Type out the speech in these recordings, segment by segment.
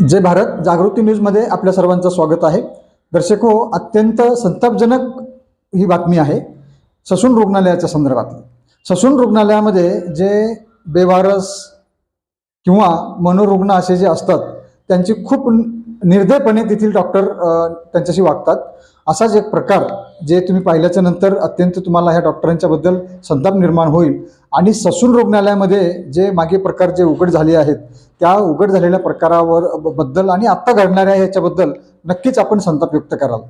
जय भारत. जागृती न्यूजमध्ये आपल्या सर्वांचं स्वागत आहे. दर्शक हो अत्यंत संतापजनक ही बातमी आहे. ससून रुग्णालयाच्या संदर्भातली. ससून रुग्णालयामध्ये जे बेवारस किंवा मनोरुग्ण असे जे असतात त्यांची खूप निर्दयपणे तेथील डॉक्टर त्यांच्याशी वागतात. असाच एक प्रकार जे तुम्ही पाहिल्याच्या नंतर अत्यंत तुम्हाला ह्या डॉक्टरांच्याबद्दल संताप निर्माण होईल आणि ससून रुग्णालयामध्ये जे मागे प्रकार जे उघड झाले आहेत त्या उघड झालेल्या प्रकारावर बद्दल आणि आत्ता घडणाऱ्या ह्याच्याबद्दल नक्कीच आपण संताप व्यक्त कराल.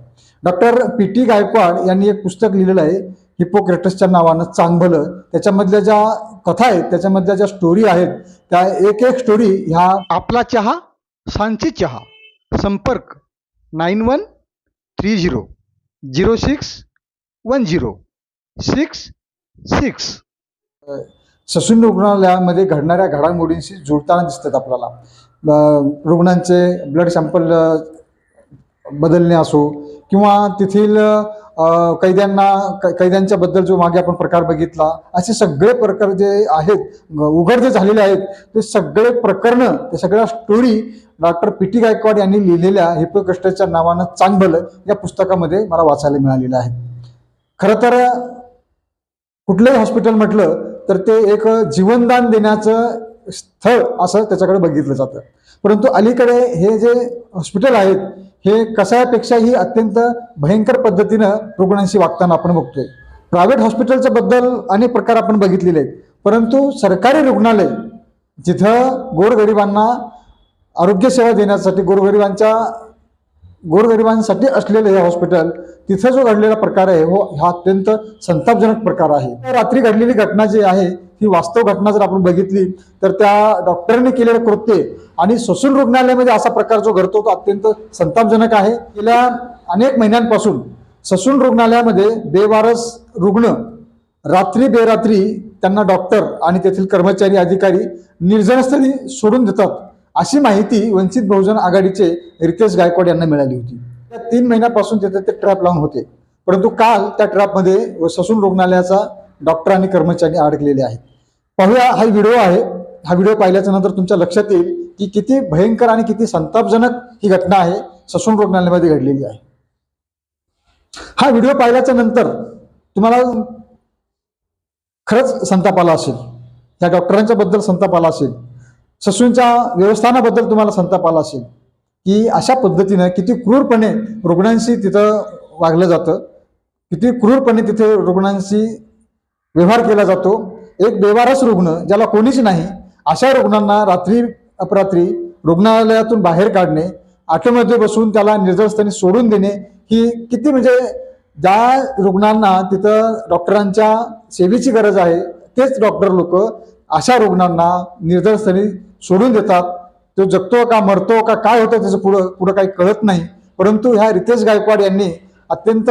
डॉक्टर पी टी गायकवाड यांनी एक पुस्तक लिहिलेलं आहे हिपोक्रेटसच्या नावानं चांगभलं. त्याच्यामधल्या ज्या कथा आहेत त्याच्यामधल्या ज्या स्टोरी आहेत त्या एक एक स्टोरी ह्या आपला चहा सांची चहा. संपर्क nine one three zero zero six one zero six six. Sassoon रुग्णालयामध्ये घडणाऱ्या घडामोडींशी जुळताना दिसतात आपल्याला. रुग्णांचे ब्लड सॅम्पल बदलणे असो किंवा तेथील कैद्यांना कैद्यांच्याबद्दल कैद्यांच्या बद्दल जो मागे आपण प्रकार बघितला असे सगळे प्रकार जे आहेत उघड जे झालेले आहेत ते सगळे प्रकरणं ते सगळ्या story doctor P T Gaikwad यांनी लिहिलेल्या हिपोकस्टच्या नावानं चांगलं या पुस्तकामध्ये मला वाचायला मिळालेलं आहे. खरं तर कुठलंही हॉस्पिटल म्हटलं तर ते एक जीवनदान देण्याचं स्थळ असं त्याच्याकडे बघितलं जातं. परंतु अलीकडे हे जे हॉस्पिटल आहेत हे कशापेक्षाही अत्यंत भयंकर पद्धतीनं रुग्णांशी वागताना आपण बघतोय. प्रायव्हेट हॉस्पिटलच्या बद्दल अनेक प्रकार आपण बघितलेले आहेत. परंतु सरकारी रुग्णालय जिथं गोरगरिबांना आरोग्यसेवा देण्यासाठी गोरगरिबांच्या गोरगरिबांसाठी असलेलं हे हॉस्पिटल तिथं जो घडलेला प्रकार आहे हो हा अत्यंत संतापजनक प्रकार आहे. रात्री घडलेली घटना जी आहे ही वास्तव घटना जर आपण बघितली तर त्या डॉक्टरने केलेलं कृत्य आणि ससून रुग्णालयामध्ये असा प्रकार जो घडतो तो अत्यंत संतापजनक आहे. गेल्या अनेक महिन्यांपासून ससून रुग्णालयामध्ये बेवारस रुग्ण रात्री बेरात्री त्यांना डॉक्टर आणि तेथील कर्मचारी अधिकारी निर्जनस्थळी सोडून देतात. अशी माहिती वंचित बहुजन आघाडीचे रितेश गायकवाड यांना मिळाली होती. त्या तीन महिन्यापासून तिथे ते ट्रॅप लावून होते. परंतु काल त्या ट्रॅपमध्ये ससून रुग्णालयाचा डॉक्टर आणि कर्मचारी अडकलेले आहेत. पाहूया हा व्हिडिओ आहे. हा व्हिडिओ पाहिल्याच्या नंतर तुमच्या लक्षात येईल की किती भयंकर आणि किती संतापजनक ही घटना आहे. ससून रुग्णालयामध्ये घडलेली आहे. हा व्हिडिओ पाहिल्याच्या नंतर तुम्हाला खरंच संताप आला असेल. या डॉक्टरांच्या बद्दल संताप आला असेल. ससूंच्या व्यवस्थानाबद्दल तुम्हाला संताप आला असेल की अशा पद्धतीनं किती क्रूरपणे रुग्णांशी तिथं वागलं जातं किती क्रूरपणे तिथे रुग्णांशी व्यवहार केला जातो. एक बेवारस रुग्ण ज्याला कोणीच नाही अशा रुग्णांना रात्री अपरात्री रुग्णालयातून बाहेर काढणे ऑटोमध्ये बसून त्याला निर्जळस्थानी सोडून देणे ही किती म्हणजे ज्या रुग्णांना तिथं डॉक्टरांच्या सेवेची गरज आहे तेच डॉक्टर लोक अशा रुग्णांना निर्धारस्थानी सोडून देतात. तो जगतो का मरतो का काय होतं त्याचं पुढं पुढं काही कळत नाही. परंतु ह्या रितेश गायकवाड यांनी अत्यंत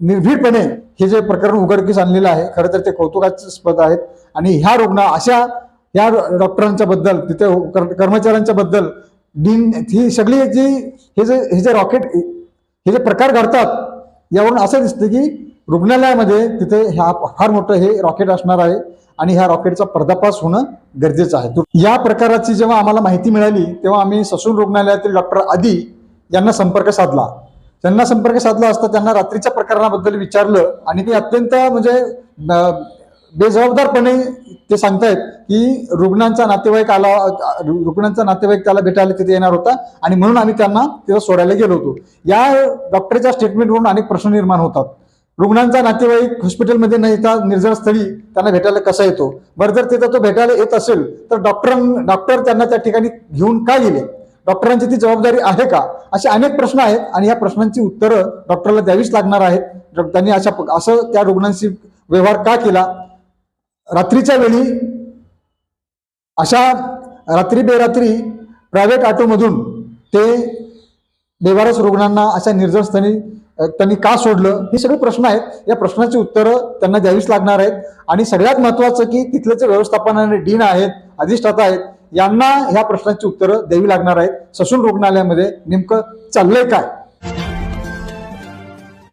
निर्भीडपणे हे जे प्रकरण उघडकीस आणलेलं आहे खरं तर ते कौतुकास्पद आहेत. आणि ह्या रुग्ण अशा ह्या डॉक्टरांच्या बद्दल तिथे कर्मचाऱ्यांच्या बद्दल डीन ही सगळी जी हे जे हे जे रॉकेट हे जे प्रकार घडतात यावरून असं दिसतं की रुग्णालयामध्ये तिथे ह्या फार मोठं हे रॉकेट असणार आहे. आणि ह्या रॉकेटचा पर्दापास होणं गरजेचं आहे. या प्रकाराची जेव्हा आम्हाला माहिती मिळाली तेव्हा आम्ही ससून रुग्णालयातील डॉक्टर आदी यांना संपर्क साधला. त्यांना संपर्क साधला असता त्यांना रात्रीच्या प्रकरणाबद्दल विचारलं आणि ते अत्यंत म्हणजे बेजबाबदारपणे ते सांगतायत की रुग्णांचा नातेवाईक आला रुग्णांचा नातेवाईक त्याला भेटायला तिथे येणार होता आणि म्हणून आम्ही त्यांना तिथं सोडायला गेलो होतो. या डॉक्टरच्या स्टेटमेंटवरून अनेक प्रश्न निर्माण होतात. रुग्णांचा नातेवाईक हॉस्पिटलमध्ये न येता निर्जळस्थळी त्यांना भेटायला कसा येतो? बरं जर तिथं तो भेटायला येत असेल तर डॉक्टर डॉक्टर त्यांना त्या ठिकाणी घेऊन का गेले? डॉक्टरांची ती जबाबदारी आहे का? असे अनेक प्रश्न आहेत आणि या प्रश्नांची उत्तरं डॉक्टरला द्यावीच लागणार आहेत. त्यांनी अशा असं त्या रुग्णांशी व्यवहार का केला? रात्रीच्या वेळी अशा रात्री बेरात्री प्रायव्हेट ऑटोमधून ते बेवारस रुग्णांना अशा निर्जनस्थानी त्यांनी का सोडलं? हे सगळे प्रश्न आहेत. या प्रश्नाची उत्तरं त्यांना द्यावीच लागणार आहेत. आणि सगळ्यात महत्वाचं की तिथले जे व्यवस्थापनाने डीन आहेत अधिष्ठाता आहेत यांना ह्या प्रश्नांची उत्तरं द्यावी लागणार आहेत. ससून रुग्णालयामध्ये नेमकं चाललंय काय?